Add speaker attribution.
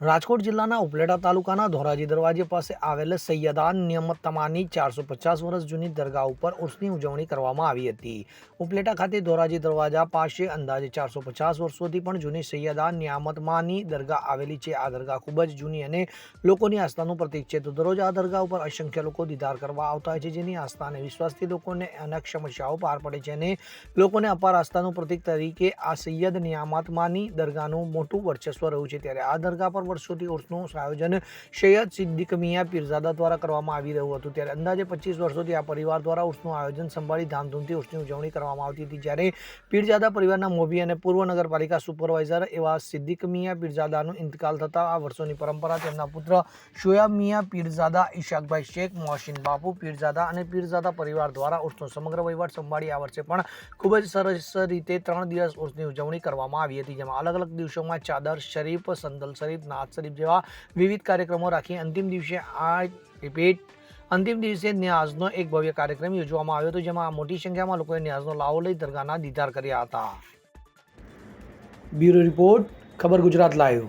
Speaker 1: રાજકોટ જિલ્લાના ઉપલેટા તાલુકાના ધોરાજી દરવાજે પાસે આવેલ સૈયદાન નિયમત તમાની ચારસો પચાસ વર્ષ જૂની દરગાહ ઉપર ઉર્સની ઉજવણી કરવામાં આવી હતી. ઉપલેટા ખાતે ધોરાજી દરવાજા પાસે અંદાજે ચારસો પચાસ વર્ષોથી પણ જૂની સૈયદાન નિયામતમાની દરગાહ આવેલી છે. આ દરગાહ ખૂબ જ જૂની અને લોકોની આસ્થાનું પ્રતીક છે. તો દરરોજ આ દરગાહ ઉપર અસંખ્ય લોકો દીદાર કરવા આવતા હોય છે, જેની આસ્થા અને વિશ્વાસથી લોકોને અનેક સમસ્યાઓ પાર પડે છે અને લોકોને અપાર આસ્થાનું પ્રતીક તરીકે આ સૈયદ નિયામતમાની દરગાહનું મોટું વર્ચસ્વ રહ્યું છે. ત્યારે આ દરગાહ પર વર્ષોથી ઉર્સનું આયોજન સૈયદ સિદ્દીક મિયા પીરઝાદા દ્વારા કરવામાં આવી રહ્યું હતું. ત્યારે અંદાજે પચીસ વર્ષોથી આ પરિવાર દ્વારા ઉર્સનું આયોજન સંભાળી ધામધૂમથી ઉર્સની ઉજવણી કરવામાં આવતી હતી. જ્યારે પીરઝાદા પરિવારના મોભી અને પૂર્વ નગરપાલિકા સુપરવાઇઝર એવા સિદ્દીક મિયા પીરઝાદાનું ઇંતકાલ થતાં આ વર્ષોની પરંપરા તેમના પુત્ર શોયાબ મિયા પીરઝાદા ઇશાકભાઈ શેખ, મોહસિન બાપુ પીરઝાદા અને પીરઝાદા પરિવાર દ્વારા ઉર્સનો સમગ્ર વહીવટ સંભાળી આ વર્ષે પણ ખૂબ જ સરસ રીતે ત્રણ દિવસ ઉર્સની ઉજવણી કરવામાં આવી હતી, જેમાં અલગ અલગ દિવસોમાં ચાદર, શરીફ, સંદલ શરીફ નાથ શરીફ જેવા વિવિધ કાર્યક્રમો રાખી અંતિમ દિવસે આ રિપીટ, અંતિમ દિવસે ન્યાઝનો એક ભવ્ય કાર્યક્રમ યોજવામાં આવ્યો હતો, જેમાં મોટી સંખ્યામાં લોકોએ ન્યાઝનો લાવો લઈ દરગાહના દીદાર કર્યા હતા. બ્યુરો રિપોર્ટ, ખબર ગુજરાત લાઈવ.